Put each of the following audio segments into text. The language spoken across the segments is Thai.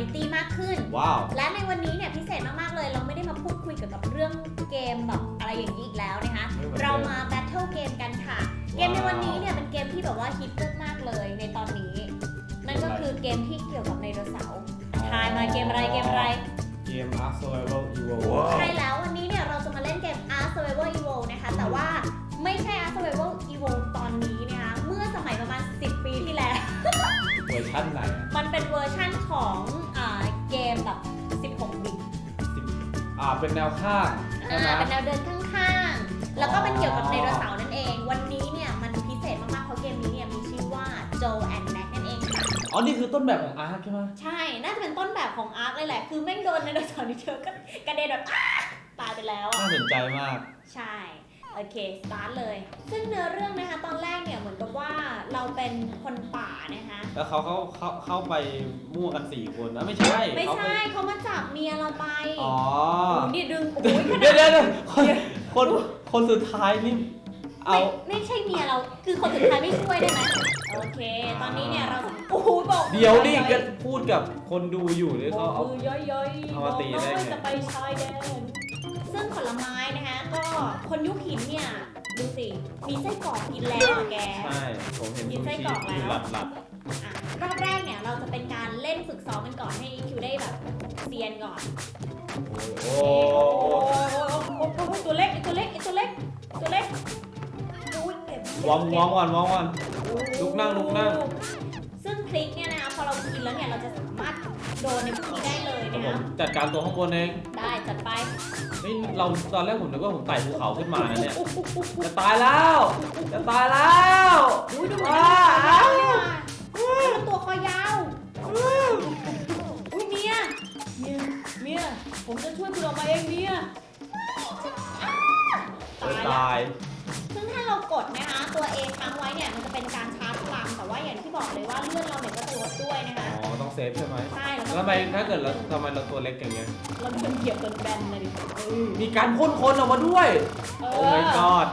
รตี้มากขึ้น ว้าว และในวันนี้เนี่ยพิเศษมากๆเลย เราไม่ได้มาพูดคุยเกี่ยวกับเรื่องเกมแบบอะไรอย่างนี้อีกแล้วนะคะ ไม่เหมือนเดิม เรามาแบทเทิลเกมกันค่ะ เกมในวันนี้เนี่ยเป็นเกมที่แบบว่าฮิตมากๆเลยในตอนนี้ นั่นก็คือเกมที่เกี่ยวกับไดโนเสาร์ทายมาเกมอะไรเกมอะไร เกม Ark Survival Evo ใช่แล้ววันนี้เนี่ยเราจะมาเล่นเกม Ark Survival Evo นะคะ แต่ว่าไม่ใช่ Ark Survival Evo ตอนนี้นะคะ เมื่อสมัยประมาณ 10 ปีที่แล้ว เวอร์ชันไหน เป็นแนวข้างใช่ไหม อ่าเป็นแนวเดินข้างๆ แล้วก็เป็นเกี่ยวกับไดโนเสาร์นั่นเอง วันนี้เนี่ยมันพิเศษมากๆ เพราะเกมนี้เนี่ยมีชื่อว่า Joe and Mac นั่นเองค่ะ อ๋อ นี่คือต้นแบบของ Ark ใช่ไหมใช่ น่าจะเป็นต้นแบบของ Ark เลยแหละ คือแม่งโดนไดโนเสาร์นี่เธอก็กระเด็นแบบอ้าตายไปแล้วอะ น่าสนใจมาก ใช่โอเคสตาร์ทเลย ซึ่งเนื้อเรื่องนะคะ ตอนแรกเนี่ยเหมือนกับว่าเราเป็นคนป่านะคะ แล้วเขาเขาเขาเข้าไปมั่วกัน4คนอะไม่ใช่ไม่เขาปใช่เขามาจับเมียเราไปอ๋อโอ้โหนี่ดึงโอ้ยขเดี๋นายวดเดี๋ยวเดี๋ยวคนคนคนสุดท้ายนี่เอา ไม่ไม่ใช่เมียเรา คือคนสุดท้ายไม่ช่วยได้ไหมโอเค ตอนนี้เนี่ยเราโอ้โหบอกเดี๋ยวนี่ก็พูดกับคนดูอยู่เลยบเขาอกเอา มือย่อยๆเอามาตีได้ไงบอกว่าจะไปชายแดนซึ่งผลไม้นะคะ ก็คนยุคหินเนี่ย ดูสิ มีไส้กรอกกินแล้วอะแก ใช่ผมเห็นกิซูนไส้ชิกรอกแล้วอยู่หลับหลับอะรอบแรกเนี่ยเราจะเป็นการเล่นฝึกซ้อมกันก่อนให้คิวได้แบบเซียนก่อน โอ้โอ้โหโหตัวเล็กไอ้ตัวเล็กไอ้ตัวเล็กตัวเล็กอุ้ยเก็บวองวองวันวองวันลุกนั่งลุกนั่ง ซึ่งพริกเนี่ยนะคะพอเรากินแล้วเนี่ยเราจะสามารถ โดนในพวกนี้ได้เลยเดี๋ยวนะผมคะจัดการตัวข้างบนเองได้จัดไปนี่เราตอนแรกผมนึกว่าผมไต่ภูเขาขึ้นมานะเนี่ยจะตายแล้ว จะตายแล้วอุ้ยดูเหมือนจะมีขายาวเลยว่ะแล้วตัวคอยาวอุ้ยเมียเมียเมียผมจะช่วยคุณออกมาเองเมียอ้าเออตายละ ตาย ซึ่งถ้าเรากดนะคะตัว A ค้างไว้เนี่ยมันจะเป็นการชาร์จพลังแต่ว่าอย่างที่บอกเลยว่าเลื่อนเราเนี่ยก็จะลดด้วยนะคะอ๋อ ต้องเซฟใช่ไหมใช่ แล้วแล้วทำไมถ้าเกิดเราทำไมเราตัวเล็กอย่างเงี้ย เราโดนเหยียบจนแบนเลยดิเออมีการพ่นคนออกมาด้วย เอโอ้ my อ god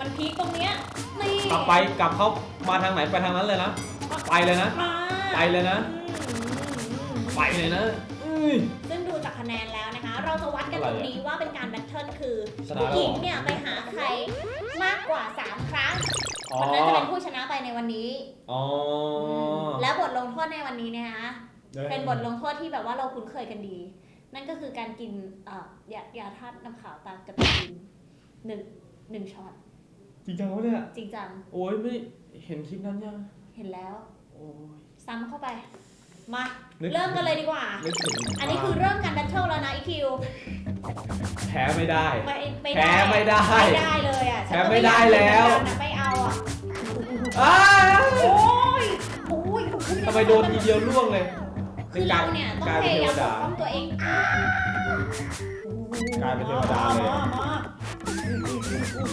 มันพีคตรงเนี้ยนี่กลับไปกลับเขามาทางไหนไปทางนั้นเลยนะ ไปเลยนะ มาไปเลยนะ อืมอืมอืมไปเลยนะอุ้ยซึ่งดูจากคะแนนแล้วนะคะ เราจะวัดกันตรงนี้ว่าเป็นการแบทเทิลคือชนะผู้หญิงเหรอเนี่ยไปหาใครมากกว่า 3 ครั้งอ๋อ คนนั้นจะเป็นผู้ชนะไปในวันนี้ อ๋อ และบทลงโทษในวันนี้นะคะ เป็นบทลงโทษที่แบบว่าเราคุ้นเคยกันดี นั่นก็คือการกินเอ่อยายาธาตุน้ำขาวตามกระตินหนึ่งหนึ่งช็อตจริงจังวะเนี่ยจริงจังโอ้ยไม่เห็นคลิปนั้นยังเห็นแล้ว โอ้ยซ้ำเข้าไป มานึกเริ่มกันเลยดีกว่านึกถึงอันนี้คือเริ่มการแบทเทิลแล้วนะอีคิวแพ้ไม่ได้ไม่ไม่แพ้ไม่ได้ ไม่ได้เลยอะฉันก็แพ้ไม่ได้แล้วอยากเหมือนกันนะไม่เอาอะอ้าโอ้ยโอ้ยทำไมโดนทีเดียวล่วงเลย คือเราเนี่ยต้องกลายพเป็นยาเทยาวมปดากป้องตัวเองกลายเป็นเทวดาเลยมามา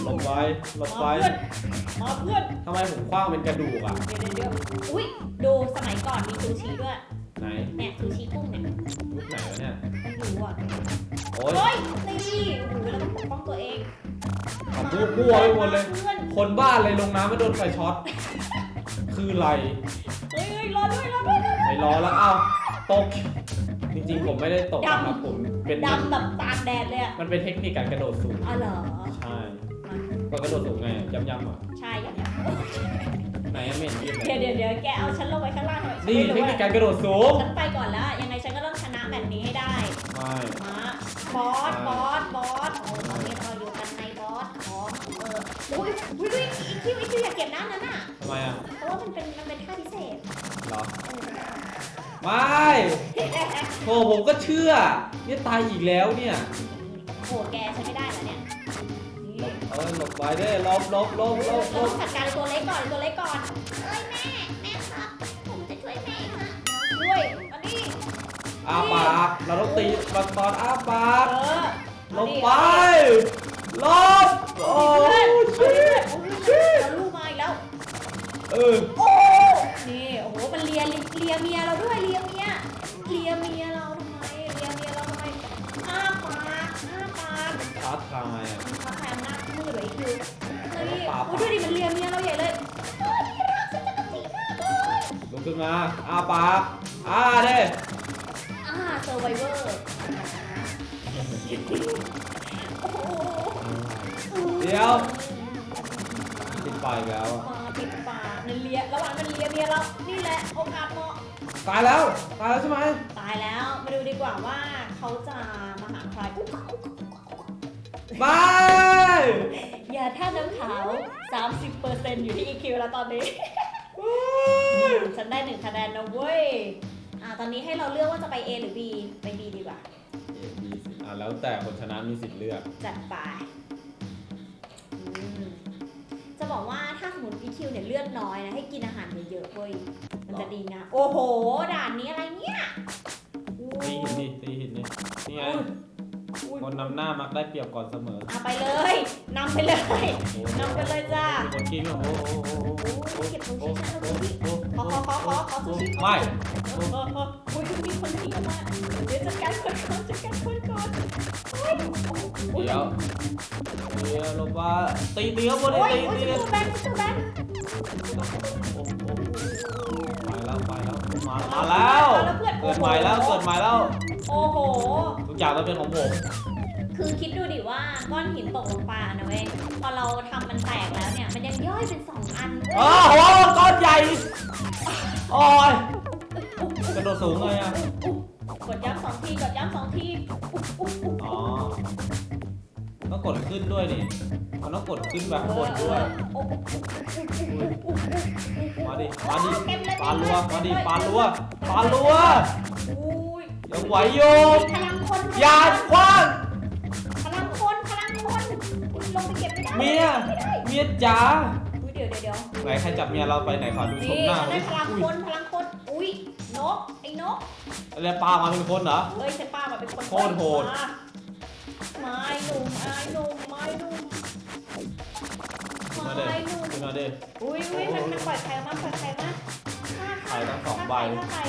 หลบไปหลบไปมาเพื่อนมาเพื่อนทำไมผมคว้างเป็นกระดูกอะเดี๋ยวเดี๋ยวเดี๋ยวอุ้ยดูสมัยก่อนมีซูชิด้วย ไหนเนี่ยซูชิกุ้งเนี่ยยุคไหนวะเนี่ยไม่รู้อะโอ้ยโอ้ยนี่โอ้โหแล้วก็ปกป้องตัวเองของมั่วมั่วไปหมดเลยเพื่อนคนบ้าอะไรลงน้ำไม่โดนไฟช็อต คืออะไรเฮ้ยเฮ้ยรอด้วยรอด้วยรอด้วยไม่รอแล้วเอ้า ตก จริงๆ ผมไม่ได้ตกนะครับผม เป็น ดำแบบตากแดดเลยอะมันเป็นเทคนิคการกระโดดสูง อ๋อเหรอใช่มาก็กระโดดสูงไงย้ำๆอะใช่อย่างเงี้ยไหนอะไม่เห็นยืนเลเดี๋ยวยเดี๋ยวเดี๋ยวแกเอาฉันลงไว้ข้างล่างทำไมฉันี่ไม่เทรู้คนิคอะการกระโดดสูงฉันไปก่อนแล้ว ยังไงฉันก็ต้องชนะแมตช์นี้ให้ได้ไม่มาบอส บอส บอส โอ้ตอนนี้เราอยู่กันในบอสของเอออุ้ยอุ้ยอุ้ยอีคิวอีคิวอย่าเก็บน้ำนั้นน่ะ ทำไมอะเพราะว่ามันเป็นมันเป็นท่าพิเศษเหรอ เออ ไม่โธ่ผมก็เชื่อ เนี่ยตายอีกแล้วเนี่ยโหแกฉันไม่ได้แล้วเนี่ยนี่เอ้ยหลบไปเด้อหลบหลบหลบหลบหลเราต้อบงจัดการตัวเล็กก่อนตัวเล็กก่อนเอ้ยแม่ แม่ครับ ผมจะช่วยแม่ค่ะช่วยมานี่ อ้าปากเราต้องตีตอนตอนอ้าปาเอกอหลบไปหลบโอ้เพื่อนชิเพื่อนเพื่อนเราลูกมาอีกแล้ว เออ โอ้ นี่ โอ้โห มันเลี ยเลียเมียเราด้วยเลียเมียเลียเมียเราทำไมเลียเมียเราทำไมอ้าปากอ้าปากท้าทายอะมันท้าทายอำนาจมืดเลยไอ้คิวนี่ปากอุ้ยดูดิมันเลียเมียเราใหญ่เลยลุกขึ้นมาอ้าปากอ้าเด้อ่าเซอร์ไวเวอร์โอ้โหเดี๋ยวติดไฟอีกแล้วอะมาปิดปากมันเลียระหว่างมันเลียเมียเรานี่แหละโอกาสเหมาะ ตายแล้วตายแล้วใช่ไหมตายแล้ว มาดูดีกว่าว่าเขาจะมาหาใครอุ๊ยไม่อย่าท่าน้ำขาว 30%อยู่ที่ EQ แล้วตอนนี้ ฉันได้หนึ่งคะแนนนะเว้ย อ่าตอนนี้ให้เราเลือกว่าจะไป A หรือ B ไป B ดีกว่า เอบีสิอะแล้วแต่คนชนะมีสิทธิ์เลือก จัดไปอืมจะ บอกว่าถ้าสมมติ EQ เนี่ยเลือดน้อยนะให้กินอาหารเยอะๆเว้ยมันจะดีนะ โอ้โห ด่านนี้อะไรเนี่ยตีหินนี่ตีหินนี่นี่ไงอุ้ยคนนำหน้ามักได้เปรียบก่อนเสมอเอาไปเลยนำไปเลยโอ้โหนำไปเลยจ้ามีคนกินโอ้โหโอ้โหโอ้โหโอ้ยเก็บซูโอ้ชิโหฉันแล้วโอ้ซูโหชิโอ้โหขอขอขอขอขอซูชิไม่เออเออเอออุ้ยมีคนหนีออกมาเดี๋ยวจัดการคนก่อนจัดการคนก่อนโอ้ยโอ้ยเดี๋ยว เดี๋ยวลงมาตีตีเขาบนโอ้ยตีโอ้ยตีจะเลยตัวแบนจะตัวแบนโอ้โหไปแล้วไปแล้วมามาแล้วเกิดใหม่แล้วเกิดใหม่แล้วโอ้โห ทุกอย่างต้องเป็นของผมคือคิดดูดิว่าก้อนหินตกลงมานะเว้ยพอเราทำมันแตกแล้วเนี่ย มันยังย่อยเป็นสองอันเว้ยโอ้โหก้อนใหญ่โอ้ยกระโดดสูงเลยอะกดย้ำสองทีกดย้ำสองทีอุ๊บอุ๊บอุ๊บอ๋อ ต้องกดขึ้นด้วยนี่มันต้องกดขึ้นแบบกดด้วยโอ้โหมาดิ มาดิเต็มเลยปลาลัว มาดิปลาลัวเต็มเลยปลาลัวอุ้ยยังไหวอยู่พลังคนอย่าคว้างพลังคนพลังคนอุ๊ยลงไปเก็บไม่ได้เมียไม่ได้เมียจ๋าอุ้ยเดี๋ยวเดี๋ยวเดี๋ยวไหนใครจับเมียเราไปไหนขอดูชนี่มหน้าฉันดิได้พลังอุ้คยนพลังคน อุ้ยนก ไอ้นกอะไรปลามาเป็นคนเหรอเฮ้ยฉันป้ามาเป็นคนโคตรโหดมา ไม้หนุ่มไม้หนุ่มไม้หนุ่มขึ้นมาเด้ไม้หนุ่มขึ้นมาเด้อุ้ยอุ้ยมันมันปล่อยใครมาปล่อยใครมาฆ่าใครทั้งสองใบฆ่าใคร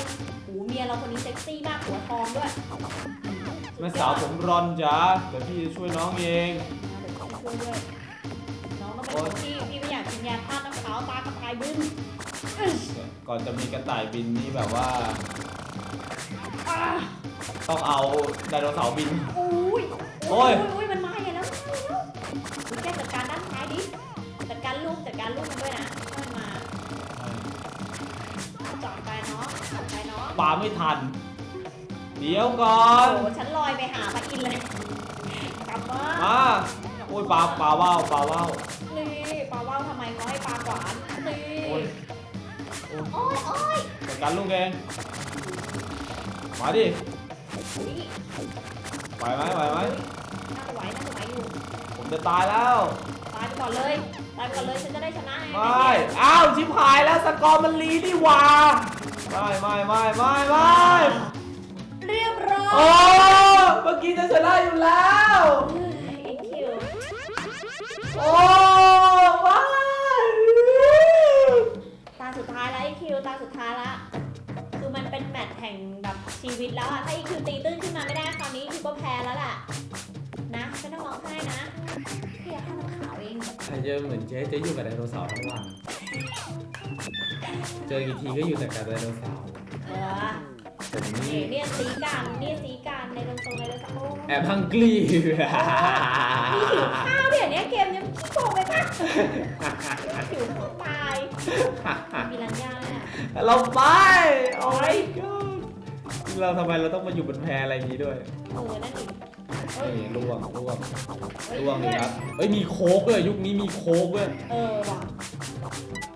โอ้โหเมียเราคนนี้เซ็กซี่มากหัวทองด้วยแม่สาวผมรอนจ๋าเดี๋ยวพี่จะช่วยน้องเอง เดี๋ยวช่วยด้วยน้องต้องเป็นคนที่พี่ไม่อยากกินยาฆ่าน้ำขาวตากระต่ายบึ้งก่อนจะมีกระต่ายบินนี่แบบว่า อ่าต้องเอาไดโนเสาร์บินอุ้ย โอ้ยอุ้ยมันมาอย่างนั้นคุณแกจัดการด้านซ้ายดิ จัดการลูกจัดการลูกมันด้วยนะถ้มันมาจอดไปเนาะจอดไปเนาะปลาไม่ทัน เดี๋ยวก่อโอ้น โหฉันลอยไปหาปลาอินเลย กลับมามาโอ้ยปลาปลาว่าวปลาว่าวนี่ปลาว่าวทำไมเขาให้ปลาขวานนี่โอ้ยโอ้ยโอ้ยจัดการลูกเองมาดิ อุ๊ย ไหวไหมไหวไหมน่าจะไหวน่าจะไหวอยู่ ผมจะตายแล้วตายไปก่อนเลย ตายไปก่อนเลยฉันจะได้ชนะไงไม่อ้าวชิบหายแล้วสกอร์มันลีนี่หว่าไม่ไม่ไม่ไม่ไม่เรียบร้อโอ้ยเมื่อกี้จะชนะอยู่แล้วเฮ้ยไอ้คิวโอ้ไม่ตาสุดท้ายแล้วไอ้คิวตาสุดท้ายละคือมัน เป็นแมตช์แห่งแบบชีวิตแล้วอะถ้าไอ้คิวตีตื้นขึ้นมาไม่ได้คราวนี้คิวก็แพ้แล้วแหละนะไม่ต้องร้องไห้นะพี่อยากให้มันขาวเองใครจะเหมือนเจ๊เจ๊อยู่กับไดโนเสาร์ทั้งวัน เจอกี่ทีก็อยู่แต่กับไดโนเสาร์ เออผม นี่นี่เนี่ยสีกันเนี่ยสีกันในตรงตรงในตรงโอ้แอบฮังกรีมีหิวข้าวเนี่ยเนี่ยเกมยังขี้โกงไปปะหิวข้าวตายมีรัญญาเนี่ยเราไป โอ้ยเราทำไมเราต้องมาอยู่บนแพอะไรอย่างนี้ด้วยเออนั่นดิเอ้ยนี่ล่วงล่วงเอ้ยล่วงเลยครับเอ้ยมีโค้กด้วยยุคนี้มีโค้กด้วยเออว่ะ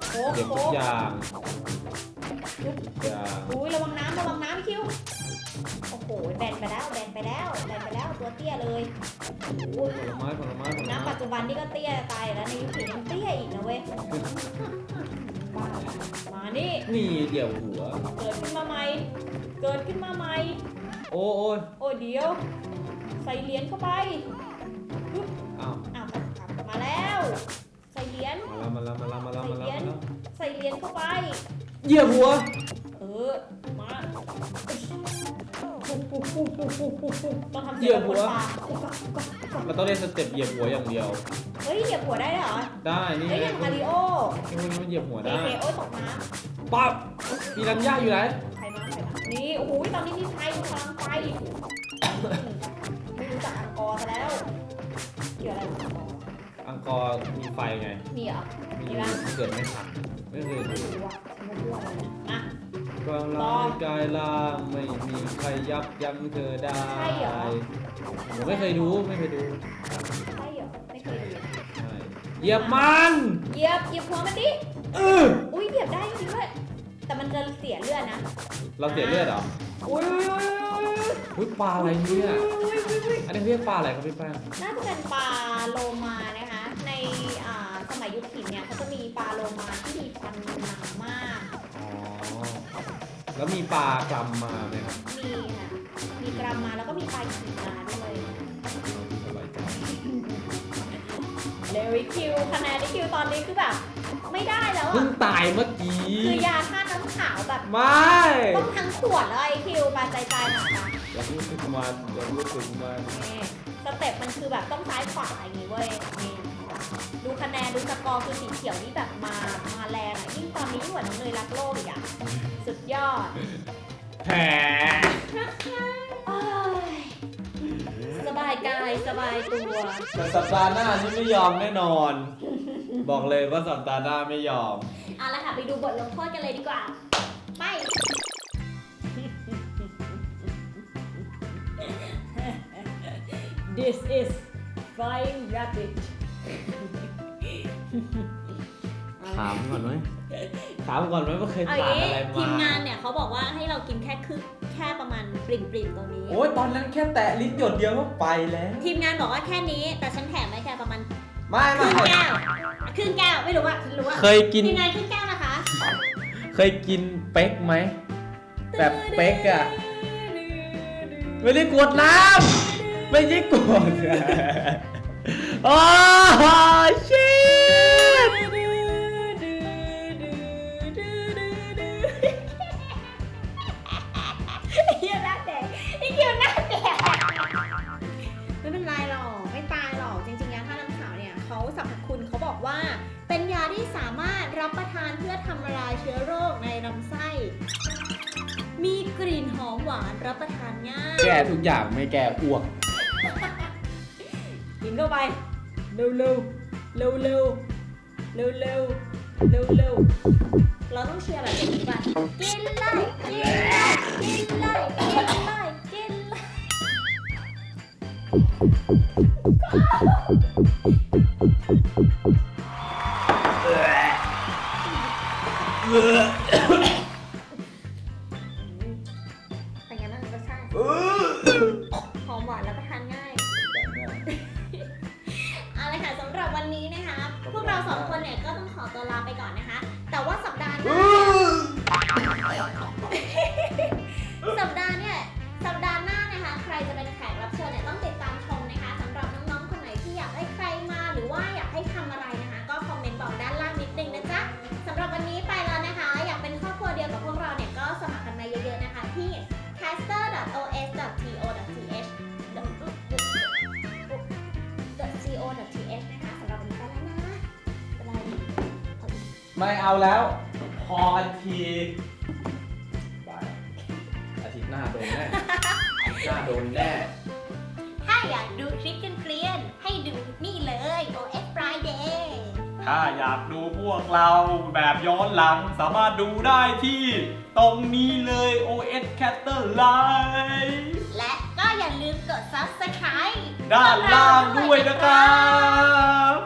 โค้กเก็บโค้ทุกกอย่าง ทุกอย่างอุ้ยระวังน้ำระวังน้ำคิวโอ้โหแบนไปแล้วแบนไปแล้วแบนไปแล้วตัวเตี้ยเลยอุ้ยผลไม้ผลไม้ผลไม้น้ำปัจจุบันนี่ก็เตี้ยตายแล้วในยุคนี้ยังเตี้ยอีกนะเว้ยบ้ามานี่นี่เดี่ยวหัว เกิดขึ้นมาใหม่เกิดขึ้นมาใหม่โอ้โอ้ยโอ้ยเดี๋ยว ใส่เหรียญเข้าไปปึ๊บอ้าวอ้าวกลับมาแล้ว ใส่เหรียญมาแล้วมาแล้วมาแล้วมาแล้วมาแล้วมาแล้วใส่เหรียญเข้าไป เหยียบหัว เออ มาโอ้โหต้องทำเสียงแบบคนปลาเราต้องเล่นสเต็ปเหยียบหัวอย่างเดียว เฮ้ยเหยียบหัวได้ด้วยเหรอ ได้นี่เฮ้ยไงอย่างมาริโอพวกนี้มันเหยียบหัวเอได้เคโอ้ยตกน้ปั๊บมีรัญญาอยู่ไหนำใครมาใครมานี่โอ้โหตอนนี้มีไฟพลังไฟไม่รู้จักอังกอร์ซะแล้วเกี่ยวอะไรกับอังกอร์อังกอร์มีไฟไง มีเหรอ มีมีบ้างเกิดไม่ทันไม่เคยดู ไม่รู้ว่าฉันไม่รู้อะ ไรนะอะความร้ายกายล่างไม่มีใครยับยั้งเธอได้ใช่เหรอ ผมไม่เคยดูไม่เคยดูใช่เหรอไม่เคยดูใช่เหยียบมันเหยียบเหยียบหัวมันดิ เอออุ้ยเหยียบได้จริงด้วยแต่มันจะเสียเลือดนะเราเสียเลือดเหรออุ้ยอุ้ยอุ้ยอุ้ยอุ้ยปลาอะไรเนี่ยอุ้ยอุ้ยอุ้ยอันนี้เรียกปลาอะไรครับพี่แป้งน่าจะเป็นปลาโลมานะคะในอ่าส มัยยุคหินเนี่ยเขาจะมีปลาโลมาที่มีฟันหนามาก อ๋อ แล้วมีปลากรัมมาไหมครับมีค่ะมีกรัมมาแล้วก็มีปลาขีดมาด้วยสบายใจเลวิคิวคะแนนที่คิวตอนนี้คือแบบไม่ได้แล้วเพิ่อะงตายเมื่อกี้ คือยาท่าตุน้ำขาวแบบไม่ต้องทั้งขวดแล้วไอคิวปลาใจใจหน่อยนะอย่าพูดถึงมันอย่าพูดถึงมันนี่สเต็ปมันคือแบบต้องซ้ายขวาอย่างนี้เว้ยนี่ ดูคะแนนดูสกอร์คือสีเขียวนี่แบบมามาแรงอะยิ่งตอนนี้ยิ่งกว่าน้องเนยรักโลกอีกอะสุดยอดแผลเอ้ยสบายกายสบายตัว แต่สัปดาห์หน้านี่ไม่ยอมแน่นอน บอกเลยว่าสัปดาห์หน้าไม่ยอม เอาละค่ะไปดูบทลงโทษกันเลยดีกว่า ไป This is flying rabbit ถามก่อนไหมถามก่อนไหมว่าเคยเอาผ่านงี้อะไรทีมมางานเนี่ยเขาบอกว่าให้เรากินแค่ครึ่งแค่ประมาณปริ่มปริ่มๆตรงนี้ โอ้ยตอนนั้นแค่แตะลิ้นหยดเดียวก็ไปแล้ว ทีมงานบอกว่าแค่นี้ แต่ฉันแถมได้แค่ประมาณไม่ครึ่งไม่แก้วครึ่งแก้วไม่รู้ว่าฉันรู้ว่าเคยกินทีมงานครึ่งแก้วนะคะ เคยกินเป๊กไหมแบบเป๊กอะไม่ได้กวดน้ำไม่ใช่กวด โอ้ชิตเฮียหน้าแดงไอ้เกียวหน้าแดงไม่เป็นไรหรอก ไม่ตายหรอก จริงๆยาท่าตุน้ำขาวเนี่ยเขาสรรพคุณเขาบอกว่า เป็นยาที่สามารถรับประทานเพื่อทำลายเชื้อโรคในลำไส้ มีกลิ่นหอมหวานรับประทานง่าย แก้ทุกอย่างไม่แก้อ้วก กินเข้าไป เร็วเร็วเร็วเร็วเร็วเร็วเร็วเร็วเราต้องเชียร์แบบนี้ป่ะกินเลยกินเลยกินเลยกินเลยกินเลยเป็น ไม่เอาแล้ว พอกันทีบายอาทิตย์หน้าโดนแน่หน้าโดนแน่ ถ้าอยากดูคลิปเกลียนๆให้ดูนี่เลย OS Friday ถ้าอยากดูพวกเราแบบย้อนหลังสามารถดูได้ที่ ตรงนี้เลย OS Caster Live และก็อย่าลืมกด Subscribe ด้านล่างด้วยนะครับ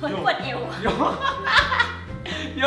ครับคนปวดเอว โยโย